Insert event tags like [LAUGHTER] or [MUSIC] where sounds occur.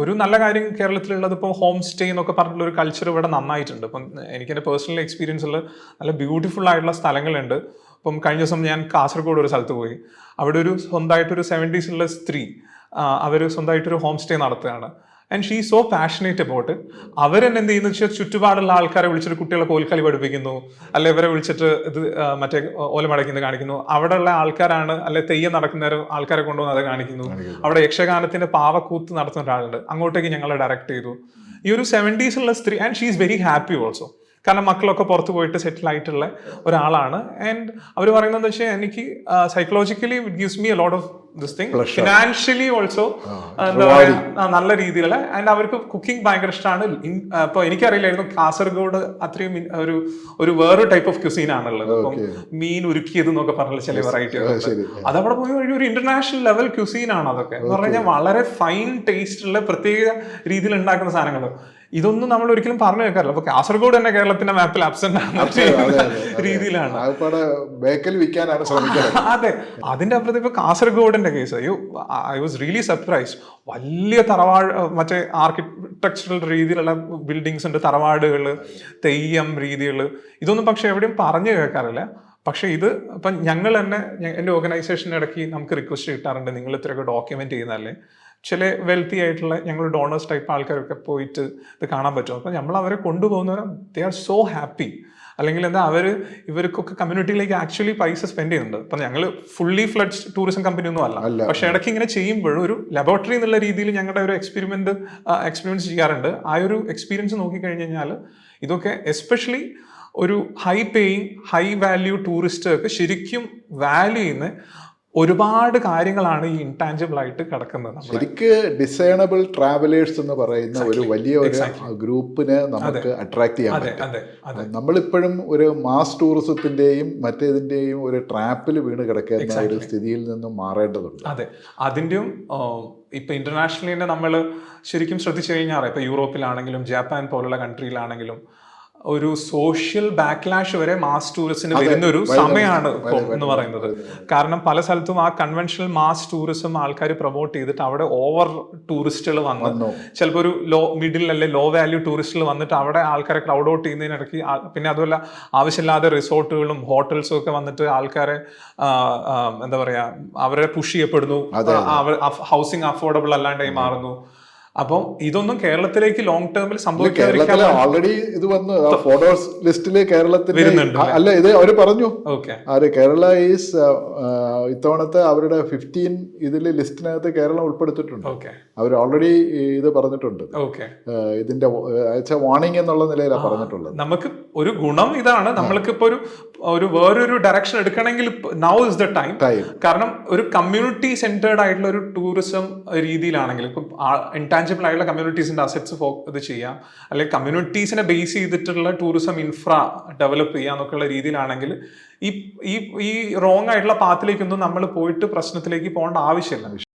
ഒരു നല്ല കാര്യം കേരളത്തിലുള്ളത് ഇപ്പോൾ ഹോം സ്റ്റേ എന്നൊക്കെ പറഞ്ഞിട്ടുള്ള ഒരു കൾച്ചർ ഇവിടെ നന്നായിട്ടുണ്ട്. ഇപ്പം എനിക്ക് എന്റെ പേഴ്സണൽ എക്സ്പീരിയൻസിൽ നല്ല ബ്യൂട്ടിഫുൾ ആയിട്ടുള്ള സ്ഥലങ്ങളുണ്ട്. ഇപ്പം കഴിഞ്ഞ ദിവസം ഞാൻ കാസർഗോഡ് ഒരു സ്ഥലത്ത് പോയി. അവിടെ ഒരു സ്വന്തമായിട്ടൊരു സെവന്റീസിലുള്ള സ്ത്രീ അവർ സ്വന്തമായിട്ടൊരു ഹോം സ്റ്റേ നടത്തുകയാണ്. And she so passionate about അവരെന്നെ എന്ത് ചെയ്യുന്നു? വെച്ചാൽ ചുറ്റുപാടുള്ള ആൾക്കാരെ വിളിച്ചിട്ട് കുട്ടികളെ കോൽക്കളി പഠിപ്പിക്കുന്നു. അല്ലെ ഇവരെ വിളിച്ചിട്ട് ഇത് മറ്റേ ഓലമടയ്ക്കുന്നത് കാണിക്കുന്നു. അവിടെയുള്ള ആൾക്കാരാണ് അല്ലെ തെയ്യം നടക്കുന്ന ആൾക്കാരെ കൊണ്ടുവന്ന് അത് കാണിക്കുന്നു. അവിടെ യക്ഷഗാനത്തിന്റെ പാവക്കൂത്ത് നടത്തുന്ന ഒരാളുണ്ട്. അങ്ങോട്ടേക്ക് ഞങ്ങളെ ഡയറക്റ്റ് ചെയ്തു. ഈ ഒരു സെവന്റീസിലുള്ള സ്ത്രീ and she is very happy also കാരണം മക്കളൊക്കെ പുറത്ത് പോയിട്ട് സെറ്റിൽ ആയിട്ടുള്ള ഒരാളാണ്. ആൻഡ് അവർ പറയുന്നത് വെച്ചാൽ എനിക്ക് psychologically it gives me a lot of this thing financially also എന്താ പറയാ നല്ല രീതിയിലുള്ള ആൻഡ് അവർക്ക് കുക്കിംഗ് ഭയങ്കര ഇഷ്ടമാണ് ഇപ്പോൾ എനിക്കറിയില്ലായിരുന്നു കാസർഗോഡ് അത്രയും ഒരു ഒരു വേറൊരു ടൈപ്പ് ഓഫ് ക്യുസീൻ ആണുള്ളത്. ഇപ്പം മീൻ ഉരുക്കിയത് എന്നൊക്കെ പറഞ്ഞ ചില വെറൈറ്റി അതവിടെ പോയി വഴി ഒരു ഇന്റർനാഷണൽ ലെവൽ ക്യുസീൻ ആണ് അതൊക്കെ. എന്ന് പറഞ്ഞാൽ കഴിഞ്ഞാൽ വളരെ ഫൈൻ ടേസ്റ്റ് ഉള്ള പ്രത്യേക രീതിയിൽ ഉണ്ടാക്കുന്ന സാധനങ്ങൾ ഇതൊന്നും നമ്മൾ ഒരിക്കലും പറഞ്ഞു വെക്കാറില്ല. അപ്പൊ കാസർഗോഡ് തന്നെ കേരളത്തിന്റെ മാപ്പിൽ അബ്സെന്റ് ആകുന്ന രീതിയിലാണ്. [LAUGHS] അതെ. അതിന്റെ അപ്പുറത്ത് ഇപ്പൊ കാസർഗോഡിന്റെ കേസ് അയ്യോ ഐ വാസ് റിയലി സർപ്രൈസ് വലിയ തറവാട് മറ്റേ ആർക്കിടെക്ചറൽ രീതിയിലുള്ള ബിൽഡിങ്സ് ഉണ്ട്. തറവാടുകൾ തെയ്യം രീതികൾ. ഇതൊന്നും പക്ഷെ എവിടെയും പറഞ്ഞു കേൾക്കാറില്ല. പക്ഷെ ഇത് ഇപ്പം ഞങ്ങൾ തന്നെ എന്റെ ഓർഗനൈസേഷന്റെ ഇടയ്ക്ക് നമുക്ക് റിക്വസ്റ്റ് കിട്ടാറുണ്ട് നിങ്ങൾ ഇത്രയൊക്കെ ഡോക്യുമെന്റ് ചെയ്യുന്നതല്ലേ? ചില വെൽത്തി ആയിട്ടുള്ള ഞങ്ങൾ ഡോണേഴ്സ് ടൈപ്പ് ആൾക്കാരൊക്കെ പോയിട്ട് ഇത് കാണാൻ പറ്റും. അപ്പം നമ്മൾ അവരെ കൊണ്ടുപോകുന്നവർ ദേ ആർ സോ ഹാപ്പി അല്ലെങ്കിൽ എന്താ അവർ ഇവർക്കൊക്കെ കമ്മ്യൂണിറ്റിയിലേക്ക് ആക്ച്വലി പൈസ സ്പെൻഡ് ചെയ്യുന്നുണ്ട്. അപ്പം ഞങ്ങൾ ഫുള്ളി ഫ്ലഡ്സ് ടൂറിസം കമ്പനി ഒന്നും അല്ല. പക്ഷേ ഇടയ്ക്ക് ഇങ്ങനെ ചെയ്യുമ്പോഴും ഒരു ലബോറട്ടറി എന്നുള്ള രീതിയിൽ ഞങ്ങളുടെ ഒരു എക്സ്പെരിമെന്റ് എക്സ്പീരിയൻസ് ചെയ്യാറുണ്ട്. ആ ഒരു എക്സ്പീരിയൻസ് നോക്കിക്കഴിഞ്ഞ് കഴിഞ്ഞാൽ ഇതൊക്കെ എസ്പെഷ്യലി ഒരു ഹൈ പേയിങ് ഹൈ വാല്യൂ ടൂറിസ്റ്റുകൾക്ക് ശരിക്കും വാല്യൂ ചെയ്യുന്ന ഒരുപാട് കാര്യങ്ങളാണ് ഈ ഇൻടാഞ്ചിബിൾ ആയിട്ട് കിടക്കുന്നത് ശരിക്ക് ഡിസൈണബിൾ ട്രാവലേഴ്സ് എന്ന് പറയുന്ന ഒരു വലിയ ഒരു ഗ്രൂപ്പിനെ നമുക്ക് അട്രാക്ട് ചെയ്യാൻ പറ്റും. നമ്മളിപ്പോഴും ഒരു മാസ് ടൂറിസത്തിന്റെയും മറ്റേതിന്റെയും ഒരു ട്രാപ്പിൽ വീണ് കിടക്കുന്ന ഒരു സ്ഥിതിയിൽ നിന്നും മാറേണ്ടതുണ്ട്. അതെ. അതിന്റെയും ഇപ്പൊ ഇന്റർനാഷണലിനെ നമ്മൾ ശരിക്കും ശ്രദ്ധിച്ചു കഴിഞ്ഞാൽ ഇപ്പൊ യൂറോപ്പിലാണെങ്കിലും ജപ്പാൻ പോലുള്ള കൺട്രിയിലാണെങ്കിലും ഒരു സോഷ്യൽ ബാക്ക്ലാഷ് വരെ മാസ് ടൂറിസത്തിന് വരുന്ന ഒരു സമയമാണ് എന്ന് പറയുന്നത്. കാരണം പല സ്ഥലത്തും ആ കൺവെൻഷണൽ മാസ് ടൂറിസം ആൾക്കാർ പ്രൊമോട്ട് ചെയ്തിട്ട് അവിടെ ഓവർ ടൂറിസ്റ്റുകൾ വന്ന്. ചിലപ്പോൾ ഒരു ലോ മിഡിൽ അല്ലെ ലോ വാല്യൂ ടൂറിസ്റ്റുകൾ വന്നിട്ട് അവിടെ ആൾക്കാരെ ക്രൗഡ് ഔട്ട് ചെയ്യുന്നതിനിടയ്ക്ക് പിന്നെ അതുമല്ല ആവശ്യമില്ലാതെ റിസോർട്ടുകളും ഹോട്ടൽസും ഒക്കെ വന്നിട്ട് ആൾക്കാരെ എന്താ പറയാ അവരെ പുഷ് ചെയ്യപ്പെടുന്നു. ഹൗസിംഗ് അഫോർഡബിൾ അല്ലാണ്ടായി മാറുന്നു. അപ്പം ഇതൊന്നും കേരളത്തിലേക്ക് ലോങ് ടേമിൽ കേരളത്തിലെ ഓൾറെഡി ഇത് വന്നു ഫോട്ടോസ് ലിസ്റ്റിൽ കേരളത്തിൽ അല്ല ഇത് അവർ പറഞ്ഞു. ആര് കേരള ഈസ് ഇത്തവണത്തെ അവരുടെ ഫിഫ്റ്റീൻ ഇതിൽ ലിസ്റ്റിനകത്ത് കേരളം ഉൾപ്പെടുത്തിയിട്ടുണ്ട്. അവർ ഓൾറെഡി ഇത് പറഞ്ഞിട്ടുണ്ട്. ഇതിന്റെ വാണിംഗ് എന്നുള്ള നിലയിലാണ് പറഞ്ഞിട്ടുള്ളത്. നമുക്ക് ഒരു ഗുണം ഇതാണ്. നമ്മൾക്ക് ഇപ്പൊ ഒരു ഒരു വേറൊരു ഡയറക്ഷൻ എടുക്കണമെങ്കിൽ നൗ ഇസ് ദ ടൈം കാരണം ഒരു കമ്മ്യൂണിറ്റി സെന്റേർഡ് ആയിട്ടുള്ള ഒരു ടൂറിസം രീതിയിലാണെങ്കിൽ ഇപ്പം ഇൻടാഞ്ചിബിൾ ആയിട്ടുള്ള കമ്മ്യൂണിറ്റീസിന്റെ അസറ്റ്സ് ഇത് ചെയ്യാം. അല്ലെങ്കിൽ കമ്മ്യൂണിറ്റീസിനെ ബേസ് ചെയ്തിട്ടുള്ള ടൂറിസം ഇൻഫ്ര ഡെവലപ്പ് ചെയ്യാം എന്നൊക്കെയുള്ള രീതിയിലാണെങ്കിൽ ഈ ഈ ഈ റോങ് ആയിട്ടുള്ള പാത്തിലേക്കൊന്നും നമ്മൾ പോയിട്ട് പ്രശ്നത്തിലേക്ക് പോകേണ്ട ആവശ്യമില്ല.